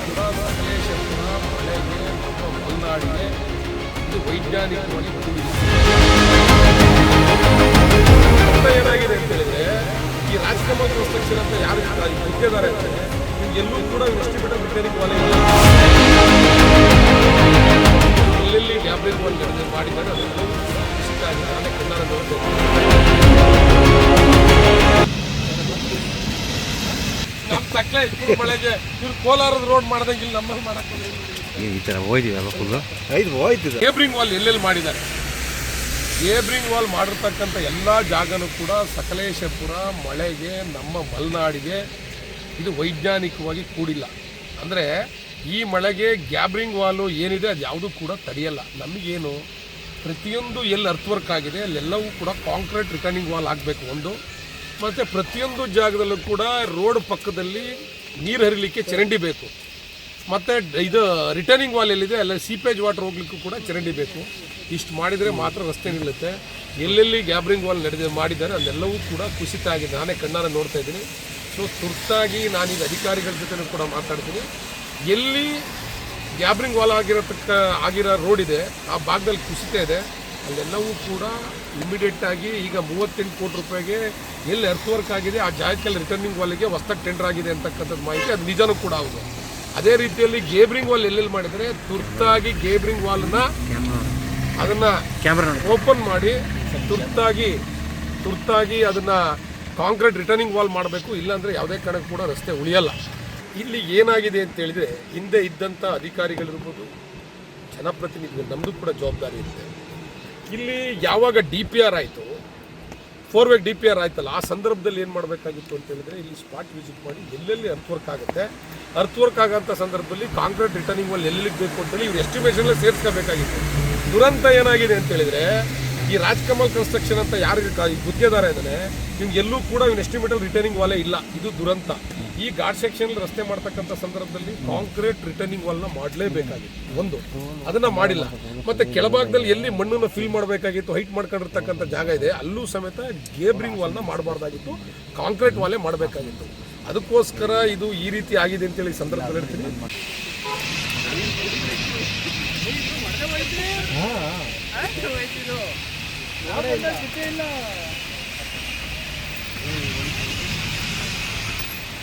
ಕೂಡ ಪ್ರದೇಶದ ಮಳೆಗೆ ಇದು ಏನಾಗಿದೆ ಅಂತ ಹೇಳಿದ್ರೆ ಈ ರಾಜಕುಮಾರ್ ಕನ್ಸ್ಟ್ರಕ್ಷನ್ ಅಂತ ಯಾರು ಮುಖ್ಯದಾರ ಅಂದರೆ ಎಲ್ಲೂ ಕೂಡ ವಿಶ್ವಪೀಠ ವೈಜ್ಞಾನಿಕ ಕಾಲೇಜ್ ಇವ್ರ ಮಳೆಗೆ. ಇವ್ರು ಕೋಲಾರದ ರೋಡ್ ಮಾಡ್ದಂಗೆ ಇಲ್ಲಿ ನಮ್ಮಲ್ಲಿ ಮಾಡಕ್ಕೆ ಈ ಥರ ಹೋಯ್ತೀವಲ್ಲ ಫುಲ್ಲು ಐದು ಹೋಯ್ತು ಕೇಬ್ರಿಂಗ್ ವಾಲ್ ಎಲ್ಲೆಲ್ಲಿ ಮಾಡಿದ್ದಾರೆ? ಕೇಬ್ರಿಂಗ್ ವಾಲ್ ಮಾಡಿರ್ತಕ್ಕಂಥ ಎಲ್ಲ ಜಾಗನೂ ಕೂಡ ಸಕಲೇಶಪುರ ಮಳೆಗೆ ನಮ್ಮ ಮಲೆನಾಡಿಗೆ ಇದು ವೈಜ್ಞಾನಿಕವಾಗಿ ಕೂಡಿಲ್ಲ. ಅಂದರೆ ಈ ಮಳೆಗೆ ಗ್ಯಾಬ್ರಿಂಗ್ ವಾಲು ಏನಿದೆ ಅದು ಯಾವುದೂ ಕೂಡ ತಡೆಯಲ್ಲ. ನಮಗೇನು ಪ್ರತಿಯೊಂದು ಎಲ್ಲಿ ಅರ್ಥವರ್ಕ್ ಆಗಿದೆ ಅಲ್ಲೆಲ್ಲವೂ ಕೂಡ ಕಾಂಕ್ರೀಟ್ ರಿಟರ್ನಿಂಗ್ ವಾಲ್ ಆಗಬೇಕು ಒಂದು. ಮತ್ತು ಪ್ರತಿಯೊಂದು ಜಾಗದಲ್ಲೂ ಕೂಡ ರೋಡ್ ಪಕ್ಕದಲ್ಲಿ ನೀರು ಹರಿಲಿಕ್ಕೆ ಚರಂಡಿ ಬೇಕು. ಮತ್ತು ಇದು ರಿಟರ್ನಿಂಗ್ ವಾಲ್ ಎಲ್ಲಿದೆ, ಅಲ್ಲ ಸೀಪೇಜ್ ವಾಟರ್ ಹೋಗ್ಲಿಕ್ಕೂ ಕೂಡ ಚರಂಡಿ ಬೇಕು. ಇಷ್ಟು ಮಾಡಿದರೆ ಮಾತ್ರ ರಸ್ತೆ ನಿಲ್ಲುತ್ತೆ. ಎಲ್ಲೆಲ್ಲಿ ಗ್ಯಾಬ್ರಿಂಗ್ ವಾಲ್ ನಡೆದ, ಮಾಡಿದ್ದಾರೆ, ಅದೆಲ್ಲವೂ ಕೂಡ ಕುಸಿತ ಆಗಿದೆ ನಾನೇ ಕಣ್ಣಾರ ನೋಡ್ತಾ ಇದ್ದೀನಿ. ಸೊ ತುರ್ತಾಗಿ ನಾನೀಗ ಅಧಿಕಾರಿಗಳ ಜೊತೆ ಕೂಡ ಮಾತಾಡ್ತೀನಿ. ಎಲ್ಲಿ ಗ್ಯಾಬ್ರಿಂಗ್ ವಾಲ್ ಆಗಿರತಕ್ಕ, ಆಗಿರೋ ರೋಡ್ ಇದೆ, ಆ ಭಾಗದಲ್ಲಿ ಕುಸಿತ ಇದೆ. ಅಲ್ಲೆಲ್ಲವೂ ಕೂಡ ಇಮಿಡಿಯೇಟ್ ಆಗಿ ಈಗ ಮೂವತ್ತೆಂಟು ಕೋಟಿ ರೂಪಾಯಿಗೆ ಎಲ್ಲಿ ಎರ್ತ್ ವರ್ಕ್ ಆಗಿದೆ, ಆ ಜಾಗಕ್ಕೆಲ್ಲ ರಿಟರ್ನಿಂಗ್ ವಾಲಿಗೆ ಹೊಸ್ದಾಗಿ ಟೆಂಡರ್ ಆಗಿದೆ ಅಂತಕ್ಕಂಥದ್ದು ಮಾಹಿತಿ ಅದು ನಿಜನೂ ಕೂಡ ಹೌದು. ಅದೇ ರೀತಿಯಲ್ಲಿ ಗೇಬ್ರಿಂಗ್ ವಾಲ್ ಎಲ್ಲೆಲ್ಲಿ ಮಾಡಿದರೆ ತುರ್ತಾಗಿ ಗೇಬ್ರಿಂಗ್ ವಾಲ್ನ ಅದನ್ನ ಓಪನ್ ಮಾಡಿ, ತುರ್ತಾಗಿ ತುರ್ತಾಗಿ ಅದನ್ನ ಕಾಂಕ್ರೀಟ್ ರಿಟರ್ನಿಂಗ್ ವಾಲ್ ಮಾಡಬೇಕು, ಇಲ್ಲಾಂದರೆ ಯಾವುದೇ ಕಾರಣಕ್ಕೂ ಕೂಡ ರಸ್ತೆ ಉಳಿಯಲ್ಲ. ಇಲ್ಲಿ ಏನಾಗಿದೆ ಅಂತ ಹೇಳಿದ್ರೆ ಹಿಂದೆ ಇದ್ದಂಥ ಅಧಿಕಾರಿಗಳಿರ್ಬೋದು, ಜನಪ್ರತಿನಿಧಿಗಳು ನಮ್ಮದು ಕೂಡ ಜವಾಬ್ದಾರಿ ಇರುತ್ತೆ. ಇಲ್ಲಿ ಯಾವಾಗ ಡಿ ಪಿ ಆರ್ ಆಯಿತು four way D P R ಆಯ್ತಲ್ಲ, ಆ ಸಂದರ್ಭದಲ್ಲಿ ಏನು ಮಾಡಬೇಕಾಗಿತ್ತು ಅಂತ ಹೇಳಿದ್ರೆ, ಇಲ್ಲಿ ಸ್ಪಾಟ್ ವಿಸಿಟ್ ಮಾಡಿ ಎಲ್ಲೆಲ್ಲಿ ಅರ್ತ್ ವರ್ಕ್ ಆಗುತ್ತೆ ಅರ್ತ್ ವರ್ಕ್ ಆಗೋಂಥ ಸಂದರ್ಭದಲ್ಲಿ ಕಾಂಕ್ರೀಟ್ ರಿಟರ್ನಿಂಗ್ ವಾಲ್ ಎಲ್ಲೆಲ್ಲಿಗೆ ಬೇಕು ಅಂತೇಳಿ ಇವ್ರು ಎಸ್ಟಿಮೇಷನ್ ಸೇರಿಸ್ಕೋಬೇಕಾಗಿತ್ತು. ದುರಂತ ಏನಾಗಿದೆ ಅಂತ ಹೇಳಿದ್ರೆ, ಈ ರಾಜ್ಕಮಲ್ ಕನ್ಸ್ಟ್ರಕ್ಷನ್ ಅಂತ ಯಾರಿಗೆ ಗುದ್ದೆದಾರ ಇದ್ದಾನೆ ನಿಮ್ಗೆ ಎಲ್ಲೂ ಕೂಡ ಇವ್ನ ಎಸ್ಟಿಮೇಟಲ್ ರಿಟರ್ನಿಂಗ್ ವಾಲೆ ಇಲ್ಲ, ಇದು ದುರಂತ. ಈ ಘಾಟ್ ಸೆಕ್ಷನ್ ರಸ್ತೆ ಮಾಡ್ತಕ್ಕಂಥ ಸಂದರ್ಭದಲ್ಲಿ ಕಾಂಕ್ರೀಟ್ ರಿಟರ್ನಿಂಗ್ ವಾಲ್ನ ಮಾಡಲೇಬೇಕಾಗಿತ್ತು. ಒಂದು. ಅದನ್ನ ಮಾಡಿಲ್ಲ. ಮತ್ತೆ ಕೆಳಭಾಗದಲ್ಲಿ ಎಲ್ಲಿ ಮಣ್ಣನ್ನು ಫಿಲ್ ಮಾಡಬೇಕಾಗಿತ್ತು ಹೈಟ್ ಮಾಡ್ಕೊಂಡಿರ್ತಕ್ಕಂಥ ಜಾಗ ಇದೆ ಅಲ್ಲೂ ಸಮೇತ ಗೇಬ್ರಿಂಗ್ ವಾಲ್ನ ಮಾಡಬಾರ್ದಾಗಿತ್ತು. ಕಾಂಕ್ರೀಟ್ ವಾಲೇ ಮಾಡಬೇಕಾಗಿತ್ತು. ಅದಕ್ಕೋಸ್ಕರ ಇದು ಈ ರೀತಿ ಆಗಿದೆ ಅಂತೇಳಿ ಈ ಸಂದರ್ಭದಲ್ಲಿ ಹೇಳ್ತೀನಿ.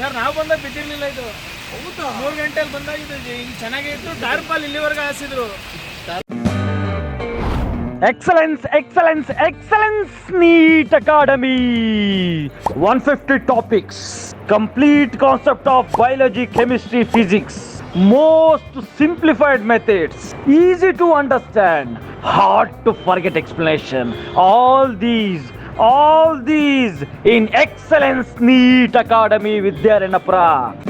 ಸರ್ ನಾವು ಬಂದಾಗ ಬಿದ್ದಿರ್ಲಿಲ್ಲ ಇದು. ಹೌದು? ಮೂರು ಗಂಟೆಯಲ್ಲಿ ಬಂದಾಗ ಇದು ಹಿಂಗೆ ಚೆನ್ನಾಗೇ ಇತ್ತು ಟಾರ್ಪಾಲ್ ಇಲ್ಲಿವರೆಗೆ ಹಾಸಿದ್ರು. Excellence excellence excellence NEET academy one fifty topics complete concept of biology chemistry physics most simplified methods easy to understand hard to forget explanation all these all these in Excellence NEET Academy Vidyaranapura.